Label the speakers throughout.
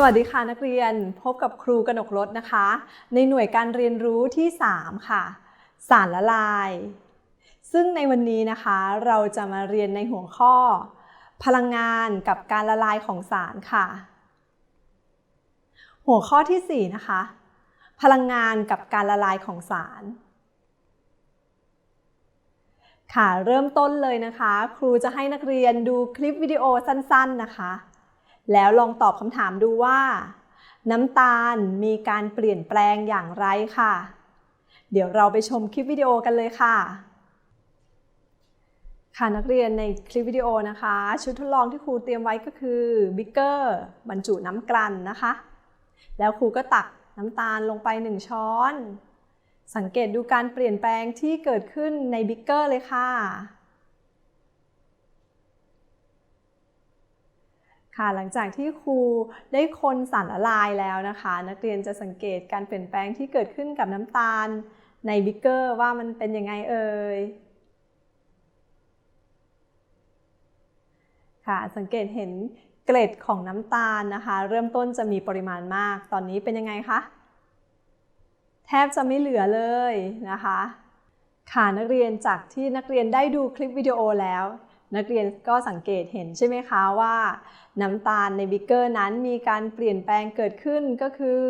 Speaker 1: สวัสดีค่ะนักเรียนพบกับครูกนกรถนะคะ ในหน่วยการเรียนรู้ที่ 3 ค่ะ สารละลาย ซึ่งในวันนี้นะคะเราจะมาเรียนในหัวข้อ พลังงานกับการละลายของสารค่ะ หัวข้อทีสี่4 นะคะ พลังงานกับการละลายของสาร ค่ะเริ่มต้นเลยนะคะ ครูจะให้นักเรียนดูคลิปวิดีโอสั้น ๆนะคะ แล้วลองตอบคำถามดูว่า น้ำตาลมีการเปลี่ยนแปลงอย่างไรค่ะ เดี๋ยวเราไปชมคลิปวิดีโอกันเลยค่ะ ค่ะนักเรียนในคลิปวิดีโอนะคะ ชุดทดลองที่ครูเตรียมไว้ก็คือบิกเกอร์บรรจุน้ำกลั่นนะคะ แล้วครูก็ตักน้ำตาลลงไป1ช้อน สังเกตดูการเปลี่ยนแปลงที่เกิดขึ้นในบิกเกอร์เลยค่ะ ค่ะหลังจากที่ครูได้คนสารละลายแล้วนะคะ นักเรียนจะสังเกตการเปลี่ยนแปลงที่เกิดขึ้นกับน้ำตาล ในบิ๊กเกอร์ว่ามันเป็นยังไงเอ่ยค่ะสังเกตเห็นเกล็ดของน้ำตาลนะคะ เริ่มต้นจะมีปริมาณมาก ตอนนี้เป็นยังไงคะแทบจะไม่เหลือเลยนะคะ ค่ะนักเรียนจากที่นักเรียนได้ดูคลิปวิดีโอแล้ว นักเรียนก็สังเกตเห็นใช่ไหมคะว่า น้ำตาลในบิกเกอร์นั้นมีการเปลี่ยนแปลงเกิดขึ้นก็คือ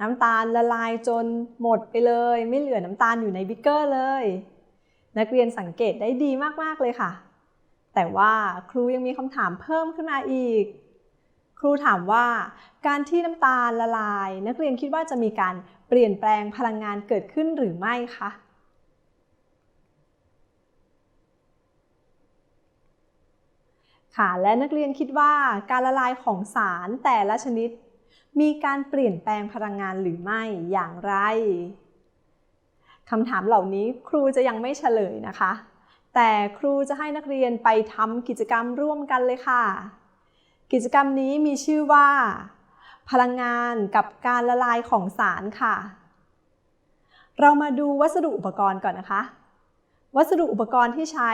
Speaker 1: น้ำตาลละลายจนหมดไปเลย ไม่เหลือน้ำตาลอยู่ในบิกเกอร์เลย นักเรียนสังเกตได้ดีมากๆเลยค่ะ แต่ว่าครูยังมีคำถามเพิ่มขึ้นมาอีก ครูถามว่า การที่น้ำตาลละลาย นักเรียนคิดว่าจะมีการเปลี่ยนแปลงพลังงานเกิดขึ้นหรือไม่คะ ค่ะ และนักเรียนคิดว่าการละลายของสารแต่ละชนิด มีการเปลี่ยนแปลงพลังงานหรือไม่อย่างไรคำถามเหล่านี้ครูจะยังไม่เฉลยนะคะ แต่ครูจะให้นักเรียนไปทำกิจกรรมร่วมกันเลยค่ะ กิจกรรมนี้มีชื่อว่า พลังงานกับการละลายของสารค่ะ เรามาดูวัสดุอุปกรณ์ก่อนนะคะ วัสดุอุปกรณ์ที่ใช้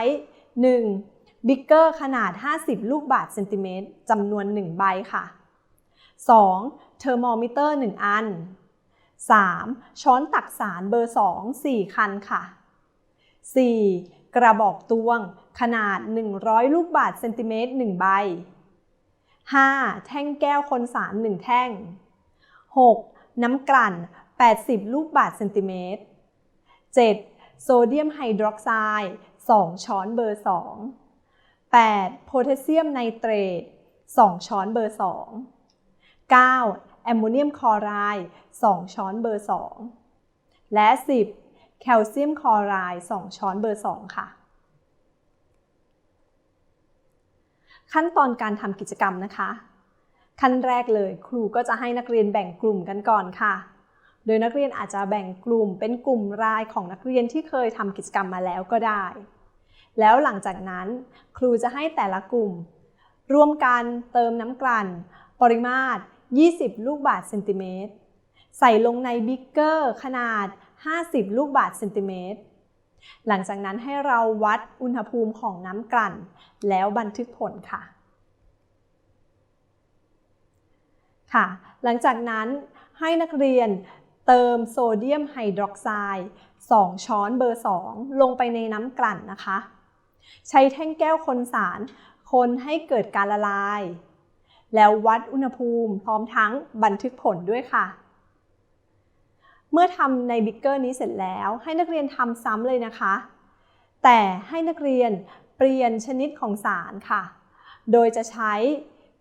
Speaker 1: 1. บิกเกอร์ขนาด 50 ลูกบาศก์เซนติเมตรจำนวน 1 ใบค่ะ 2. เทอร์โมมิเตอร์ 1 อัน 3. ช้อนตักสารเบอร์ 2 4 คันค่ะ 4. กระบอกตวงขนาด 100 ลูกบาศก์เซนติเมตร1ใบ 5. แท่งแก้วคนสาร 1 แท่ง 6. น้ำกลั่น 80 ลูกบาศก์เซนติเมตร 7. โซเดียมไฮดรอกไซด์2 ช้อนเบอร์ 2 8. โพแทสเซียมไนเตรต 2 ช้อนเบอร์ 2 9. แอมโมเนียมคลอไรด์ 2 ช้อนเบอร์ 2 และ 10. แคลเซียมคลอไรด์ 2 ช้อนเบอร์ 2 ค่ะ ขั้นตอนการทำกิจกรรมนะคะ ขั้นแรกเลยครูก็จะให้นักเรียนแบ่งกลุ่มกันก่อนค่ะ โดยนักเรียนอาจจะแบ่งกลุ่มเป็นกลุ่มรายของนักเรียนที่เคยทำกิจกรรมมาแล้วก็ได้ แล้วหลังจากนั้นครูจะให้แต่ละกลุ่ม รวมกันเติมน้ำกลั่น ปริมาตร 20 ลูกบาศก์เซนติเมตร ใส่ลงในบิ๊กเกอร์ขนาด 50 ลูกบาศก์เซนติเมตร หลังจากนั้นให้เราวัดอุณหภูมิของน้ำกลั่น แล้วบันทึกผลค่ะ ค่ะ หลังจากนั้นให้นักเรียนเติมโซเดียมไฮดรอกไซด์ 2 ช้อนเบอร์ 2 ลงไปในน้ำกลั่นนะคะ ใช้แท่งแก้วคนสาร คนให้เกิดการละลาย แล้ววัดอุณหภูมิพร้อมทั้งบันทึกผลด้วยค่ะ เมื่อทำในบิ๊กเกอร์นี้เสร็จแล้วให้นักเรียนทำซ้ำเลยนะคะ แต่ให้นักเรียนเปลี่ยนชนิดของสารค่ะ โดยจะใช้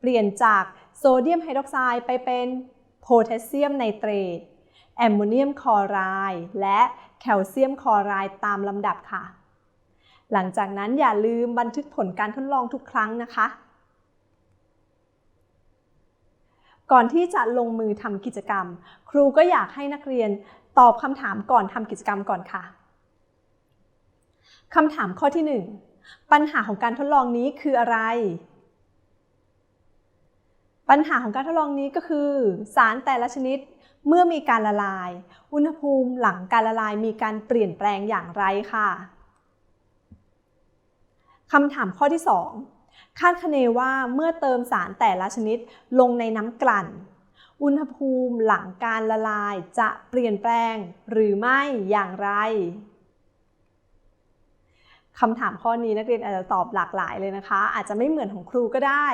Speaker 1: เปลี่ยนจากโซเดียมไฮดรอกไซด์ไปเป็นโพแทสเซียมไนเตรตแอมโมเนียมคลอไรด์และแคลเซียมคลอไรด์ตามลำดับค่ะ หลังจากนั้นอย่าลืมบันทึกผลการทดลองทุกครั้งนะคะ ก่อนที่จะลงมือทำกิจกรรม ครูก็อยากให้นักเรียนตอบคำถามก่อนทำกิจกรรมก่อนค่ะคำถามข้อที่ 1 ปัญหาของการทดลองนี้คืออะไร ปัญหาของการทดลองนี้ก็คือ สารแต่ละชนิดเมื่อมีการละลาย อุณหภูมิหลังการละลายมีการเปลี่ยนแปลงอย่างไรค่ะ คำถามข้อที่ 2 คาดคะเนว่าเมื่อเติมสารแต่ละชนิดลงในน้ำกลั่น อุณหภูมิหลังการละลายจะเปลี่ยนแปลงหรือไม่อย่างไรคำถามข้อนี้นักเรียนอาจจะตอบหลากหลายเลยนะคะ อาจจะไม่เหมือนของครูก็ได้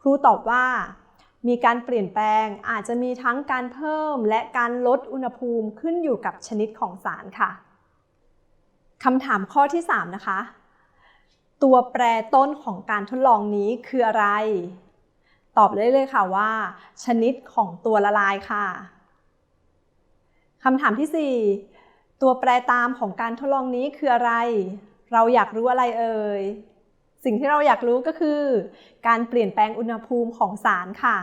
Speaker 1: ครูตอบว่า มีการเปลี่ยนแปลงอาจจะมีทั้งการเพิ่มและการลดอุณหภูมิขึ้นอยู่กับชนิดของสารค่ะคำถามข้อที่ 3 นะคะ ตัวแปรต้นของการทดลองนี้คืออะไร ตอบได้เลยค่ะว่า ชนิดของตัวละลายค่ะคำถามที่ 4 ตัวแปรตามของการทดลองนี้คืออะไร เราอยากรู้อะไรเอ่ย สิ่งที่เราอยากรู้ก็คือ การเปลี่ยนแปลงอุณหภูมิของสารค่ะ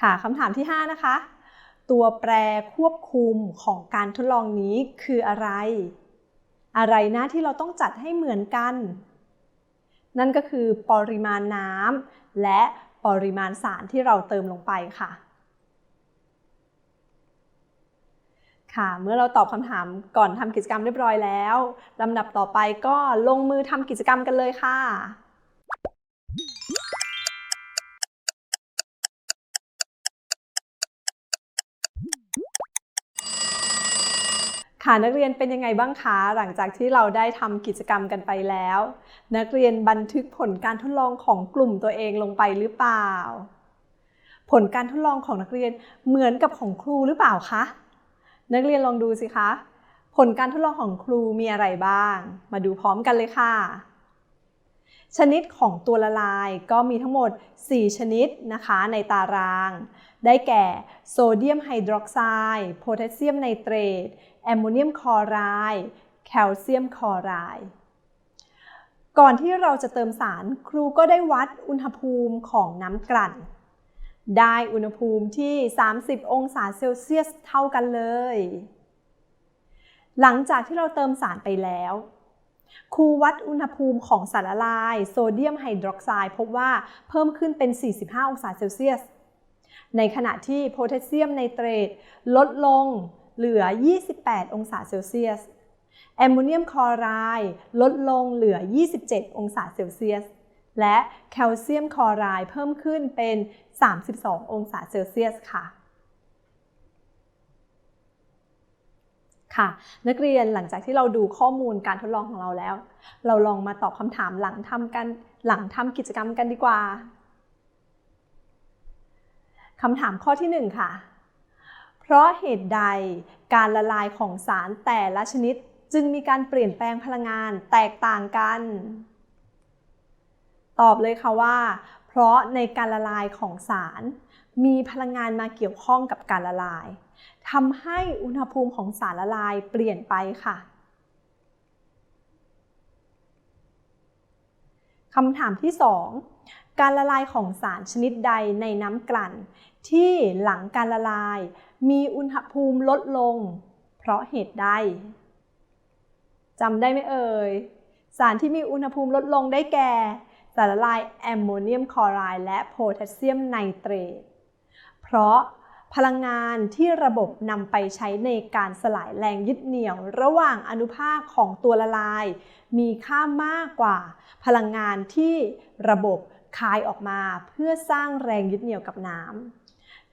Speaker 1: ค่ะคำถามที่ 5 นะคะ ตัวแปรควบคุมของการทดลองนี้คืออะไร อะไรนะที่เราต้องจัดให้เหมือนกัน นั่นก็คือปริมาณน้ำและปริมาณสารที่เราเติมลงไปค่ะ ค่ะ เมื่อเราตอบคำถามก่อนทำกิจกรรมเรียบร้อยแล้วลำดับต่อไปก็ลงมือทำกิจกรรมกันเลยค่ะ ค่ะนักเรียนเป็นยังไงบ้างคะหลังจากที่เราได้ทำกิจกรรมกันไปแล้ว นักเรียนบันทึกผลการทดลองของกลุ่มตัวเองลงไปหรือเปล่า ผลการทดลองของนักเรียนเหมือนกับของครูหรือเปล่าคะนักเรียนลองดูสิคะผลการทดลองของครูมีอะไรบ้าง มาดูพร้อมกันเลยค่ะ ชนิดของตัวละลายก็มีทั้งหมด 4 ชนิดนะคะในตาราง ได้แก่โซเดียมไฮดรอกไซด์โพแทสเซียมไนเตรต แอมโมเนียมคลอไรด์แคลเซียมคลอไรด์ก่อนที่เราจะเติมสารครูก็ได้วัดอุณหภูมิของน้ำกลั่น ได้อุณหภูมิที่ 30 องศาเซลเซียสเท่ากันเลย หลังจากที่เราเติมสารไปแล้ว ครูวัดอุณหภูมิของสารละลาย โซเดียมไฮดรอกไซด์พบว่าเพิ่มขึ้นเป็น 45 องศาเซลเซียส ในขณะที่โพแทสเซียมไนเตรตลดลง เหลือ 28 องศาเซลเซียส แอมโมเนียมคลอไรด์ลดลงเหลือ 27 องศาเซลเซียส และแคลเซียมคลอไรด์เพิ่มขึ้นเป็น 32 องศาเซลเซียสค่ะค่ะนักเรียนหลังจากที่เราดูข้อมูลการทดลองของเราแล้ว เราลองมาตอบคำถามหลังทำกันหลังทำกิจกรรมกันดีกว่าคำถามข้อที่ 1 ค่ะ เพราะเหตุใดการละลายของสารแต่ละชนิดจึงมีการเปลี่ยนแปลงพลังงานแตกต่างกัน ตอบเลยค่ะว่า เพราะในการละลายของสาร มีพลังงานมาเกี่ยวข้องกับการละลายทำให้อุณหภูมิของสารละลายเปลี่ยนไปค่ะคำถามที่ 2 การละลายของสารชนิดใดในน้ำกลั่น ที่หลังการละลาย มีอุณหภูมิลดลง เพราะเหตุใดจำได้ไหมเอ่ย สารที่มีอุณหภูมิลดลงได้แก่ สารละลายแอมโมเนียมคลอไรด์และโพแทสเซียมไนเตรต เพราะพลังงานที่ระบบนำไปใช้ในการสลายแรงยึดเหนี่ยว ระหว่างอนุภาคของตัวละลาย มีค่ามากกว่า พลังงานที่ระบบคายออกมาเพื่อสร้างแรงยึดเหนี่ยวกับน้ำ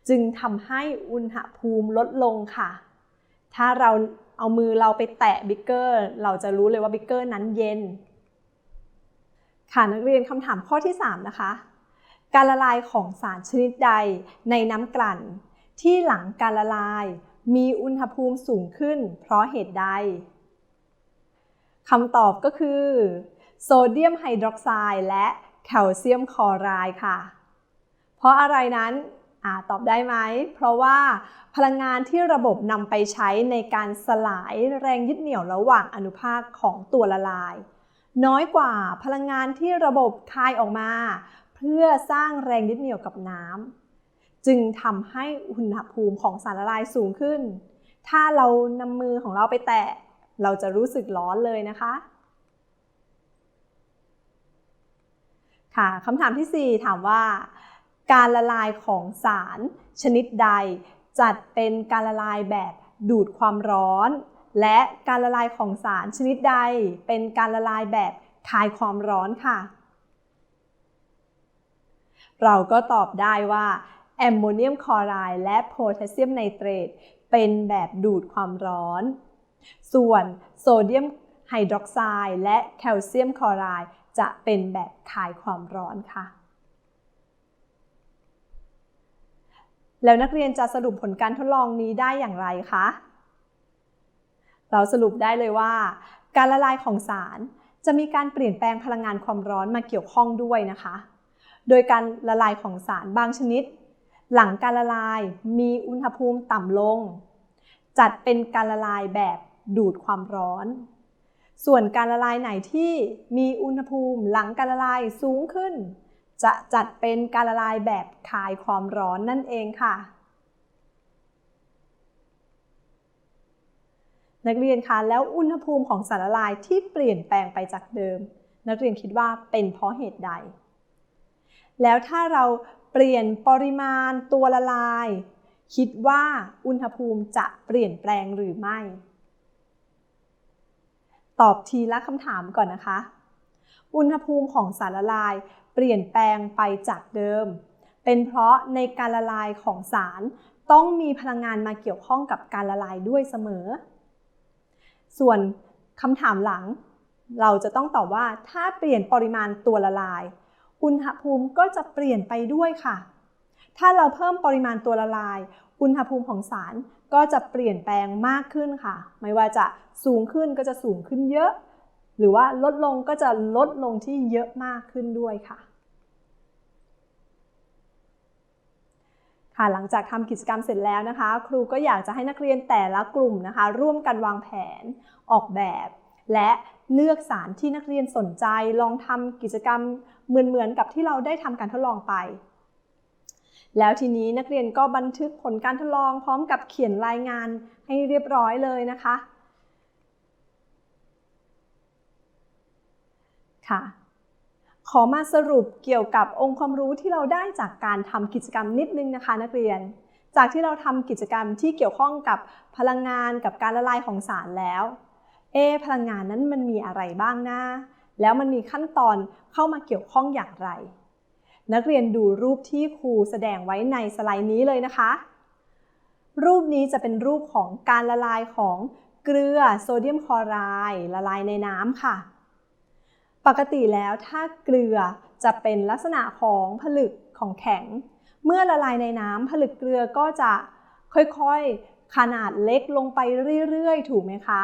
Speaker 1: จึงทำให้อุณหภูมิลดลงค่ะ ถ้าเราเอามือเราไปแตะบิ๊กเกอร์ เราจะรู้เลยว่าบิ๊กเกอร์นั้นเย็น ค่ะนักเรียนคำถามข้อที่ 3 นะคะ การละลายของสารชนิดใดในน้ำกลั่น ที่หลังการละลายมีอุณหภูมิสูงขึ้น เพราะเหตุใดคำตอบก็คือ โซเดียมไฮดรอกไซด์และแคลเซียมคลอไรด์ค่ะ เพราะอะไรนั้น อตอบได้ไหม เพราะว่าพลังงานที่ระบบนำไปใช้ในการสลายแรงยึดเหนี่ยวระหว่างอนุภาคของตัวละลาย น้อยกว่าพลังงานที่ระบบคายออกมา เพื่อสร้างแรงยึดเหนี่ยวกับน้ำจึงทำให้อุณหภูมิของสารละลายสูงขึ้น ถ้าเรานำมือของเราไปแตะ เราจะรู้สึกร้อนเลยนะคะค่ะคำถามที่ 4 ถามว่า การละลายของสารชนิดใด จัดเป็นการละลายแบบดูดความร้อน และการละลายของสารชนิดใด เป็นการละลายแบบคายความร้อนค่ะ เราก็ตอบได้ว่าแอมโมเนียมคลอไรด์และโพแทสเซียมไนเตรตเป็นแบบดูดความร้อน ส่วนโซเดียมไฮดรอกไซด์และแคลเซียมคลอไรด์จะเป็นแบบคายความร้อนค่ะ แล้วนักเรียนจะสรุปผลการทดลองนี้ได้อย่างไรคะ เราสรุปได้เลยว่า การละลายของสารจะมีการเปลี่ยนแปลงพลังงานความร้อนมาเกี่ยวข้องด้วยนะคะ โดยการละลายของสารบางชนิด หลังการละลายมีอุณหภูมิต่ำลง จัดเป็นการละลายแบบดูดความร้อน ส่วนการละลายไหนที่มีอุณหภูมิหลังการละลายสูงขึ้น จะจัดเป็นการละลายแบบคายความร้อนนั่นเองค่ะ นักเรียนคะแล้วอุณหภูมิของสารละลายที่เปลี่ยนแปลงไปจากเดิม นักเรียนคิดว่าเป็นเพราะเหตุใด แล้วถ้าเราเปลี่ยนปริมาณตัวละลาย คิดว่าอุณหภูมิจะเปลี่ยนแปลงหรือไม่ ตอบทีละคำถามก่อนนะคะ อุณหภูมิของสารละลาย ลี่ยนแปลงไปจากเดิม เป็นเพราะในการละลายของสารต้องมีพลังงานมาเกี่ยวข้องกับการละลายด้วยเสมอ ส่วนคำถามหลัง เราจะต้องตอบว่าถ้าเปลี่ยนปริมาณตัวละลาย อุณหภูมิก็จะเปลี่ยนไปด้วยค่ะ ถ้าเราเพิ่มปริมาณตัวละลาย อุณหภูมิของสารก็จะเปลี่ยนแปลงมากขึ้นค่ะ ไม่ว่าจะสูงขึ้นก็จะสูงขึ้นเยอะ หรือว่าลดลงก็จะลดลงที่เยอะมากขึ้นด้วยค่ะ ค่ะ หลังจากทำกิจกรรมเสร็จแล้วนะคะ ครูก็อยากจะให้นักเรียนแต่ละกลุ่มนะคะ ร่วมกันวางแผนออกแบบ และเลือกสารที่นักเรียนสนใจ ลองทำกิจกรรมเหมือนๆกับที่เราได้ทำการทดลองไปแล้วทีนี้นักเรียนก็บันทึกผลการทดลองพร้อมกับเขียนรายงานให้เรียบร้อยเลยนะคะ ค่ะ ขอมาสรุปเกี่ยวกับองค์ความรู้ที่เราได้จากการทำกิจกรรมนิดนึงนะคะ นักเรียน จากที่เราทำกิจกรรมที่เกี่ยวข้องกับพลังงานกับการละลายของสารแล้ว เอ พลังงานนั้นมันมีอะไรบ้างนะแล้วมันมีขั้นตอนเข้ามาเกี่ยวข้องอย่างไร นักเรียนดูรูปที่ครูแสดงไว้ในสไลด์นี้เลยนะคะ รูปนี้จะเป็นรูปของการละลายของเกลือโซเดียมคลอไรด์ละลายในน้ำค่ะ ปกติแล้วถ้าเกลือจะเป็นลักษณะของผลึกของแข็ง เมื่อละลายในน้ำผลึกเกลือก็จะค่อยๆ ขนาดเล็กลงไปเรื่อยๆ ถูกไหมคะ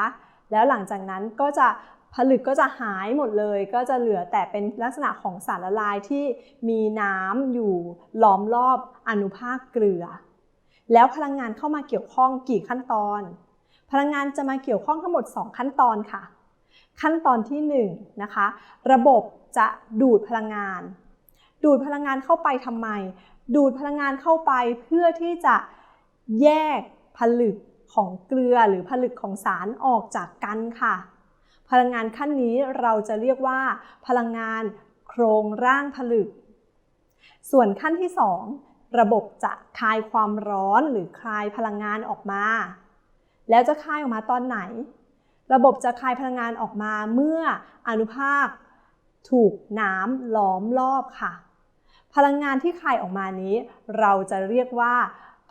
Speaker 1: แล้วหลังจากนั้นก็จะผลึกก็จะหายหมดเลย ก็จะเหลือแต่เป็นลักษณะของสารละลายที่มีน้ำอยู่ล้อมรอบอนุภาคเกลือ แล้วพลังงานเข้ามาเกี่ยวข้องกี่ขั้นตอน พลังงานจะมาเกี่ยวข้องทั้งหมด 2 ขั้นตอนค่ะ ขั้นตอนที่1นนะคะ ระบบจะดูดพลังงาน ดูดพลังงานเข้าไปทำไม ดูดพลังงานเข้าไปเพื่อที่จะแยกผลึกของเกลือหรือผลึกของสารออกจากกันค่ะ พลังงานขั้นนี้เราจะเรียกว่า พลังงานโครงร่างผลึก ส่วนขั้นที่ 2 ระบบจะคายความร้อนหรือคลายพลังงานออกมา แล้วจะคายออกมาตอนไหน ระบบจะคายพลังงานออกมาเมื่ออนุภาคถูกน้ำล้อมรอบค่ะ พลังงานที่คายออกมานี้ เราจะเรียกว่า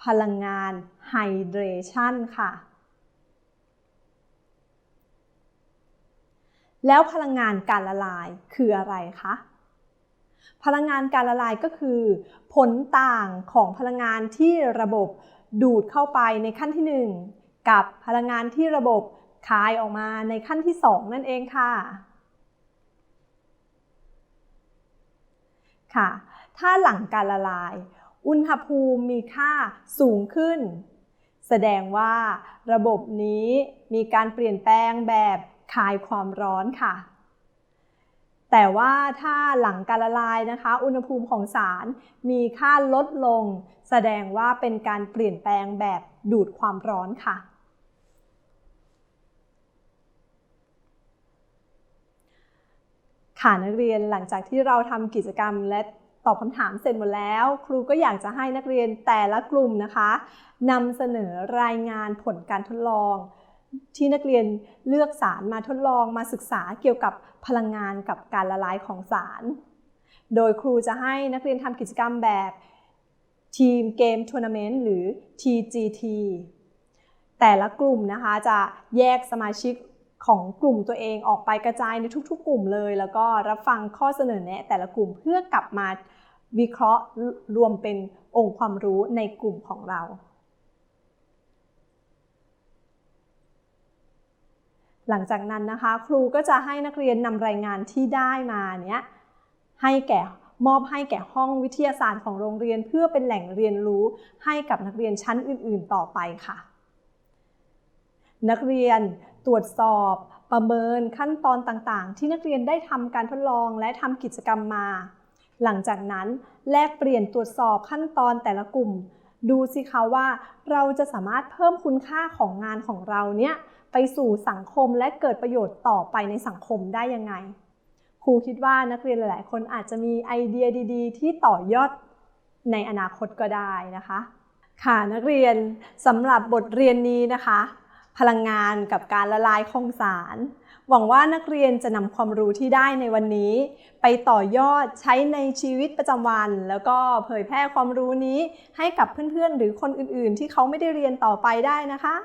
Speaker 1: พลังงานไฮเดรชันค่ะ แล้วพลังงานการละลายคืออะไรคะพลังงานการละลายก็คือ ผลต่างของพลังงานที่ระบบดูดเข้าไปในขั้นที่ 1 กับพลังงานที่ระบบ คายออกมาในขั้นที่ 2 นั่นเองค่ะ ค่ะ ถ้าหลังการละลาย อุณหภูมิมีค่าสูงขึ้น แสดงว่าระบบนี้มีการเปลี่ยนแปลงแบบคายความร้อนค่ะ แต่ว่าถ้าหลังการละลายนะคะ อุณหภูมิของสารมีค่าลดลง แสดงว่าเป็นการเปลี่ยนแปลงแบบดูดความร้อนค่ะ ค่ะนักเรียนหลังจากที่เราทำกิจกรรมและตอบคำถามเสร็จหมดแล้ว ครูก็อยากจะให้นักเรียนแต่ละกลุ่มนะคะนำเสนอรายงานผลการทดลอง ที่นักเรียนเลือกสารมาทดลองมาศึกษาเกี่ยวกับพลังงานกับการละลายของสาร โดยครูจะให้นักเรียนทำกิจกรรมแบบทีมเกมทัวร์นาเมนต์หรือ TGT แต่ละกลุ่มนะคะจะแยกสมาชิก ของกลุ่มตัวเองออกไปกระจายในทุก ๆ กลุ่มเลย แล้วก็รับฟังข้อเสนอแนะ แต่ละกลุ่มเพื่อกลับมาวิเคราะห์รวมเป็นองค์ความรู้ในกลุ่มของเรา หลังจากนั้นนะคะ ครูก็จะให้นักเรียนนำรายงานที่ได้มาเนี้ยให้แก่มอบให้แก่ห้องวิทยาศาสตร์ของโรงเรียนเพื่อเป็นแหล่งเรียนรู้ให้กับนักเรียนชั้นอื่น ๆ ต่อไปค่ะ นักเรียน ตรวจสอบประเมินขั้นตอนต่างๆ ที่นักเรียนได้ทำการทดลองและทำกิจกรรมมา หลังจากนั้นแลกเปลี่ยนตรวจสอบขั้นตอนแต่ละกลุ่ม ดูสิคะว่าเราจะสามารถเพิ่มคุณค่าของงานของเราเนี่ยไปสู่สังคมและเกิดประโยชน์ต่อไปในสังคมได้ยังไง ครูคิดว่านักเรียนหลาย ๆ คนอาจจะมีไอเดียดี ๆ ที่ต่อยอดในอนาคตก็ได้นะคะ ค่ะนักเรียนสำหรับบทเรียนนี้นะคะ พลังงานกับการละลายของสาร หวังว่านักเรียนจะนำความรู้ที่ได้ในวันนี้ ไปต่อยอดใช้ในชีวิตประจำวัน แล้วก็เผยแพร่ความรู้นี้ให้กับเพื่อนๆ หรือคนอื่นๆ ที่เขาไม่ได้เรียนต่อไปได้นะคะ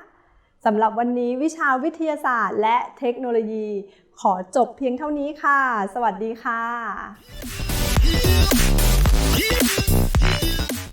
Speaker 1: สำหรับวันนี้วิชาวิทยาศาสตร์ และเทคโนโลยี ขอจบเพียงเท่านี้ค่ะ สวัสดีค่ะ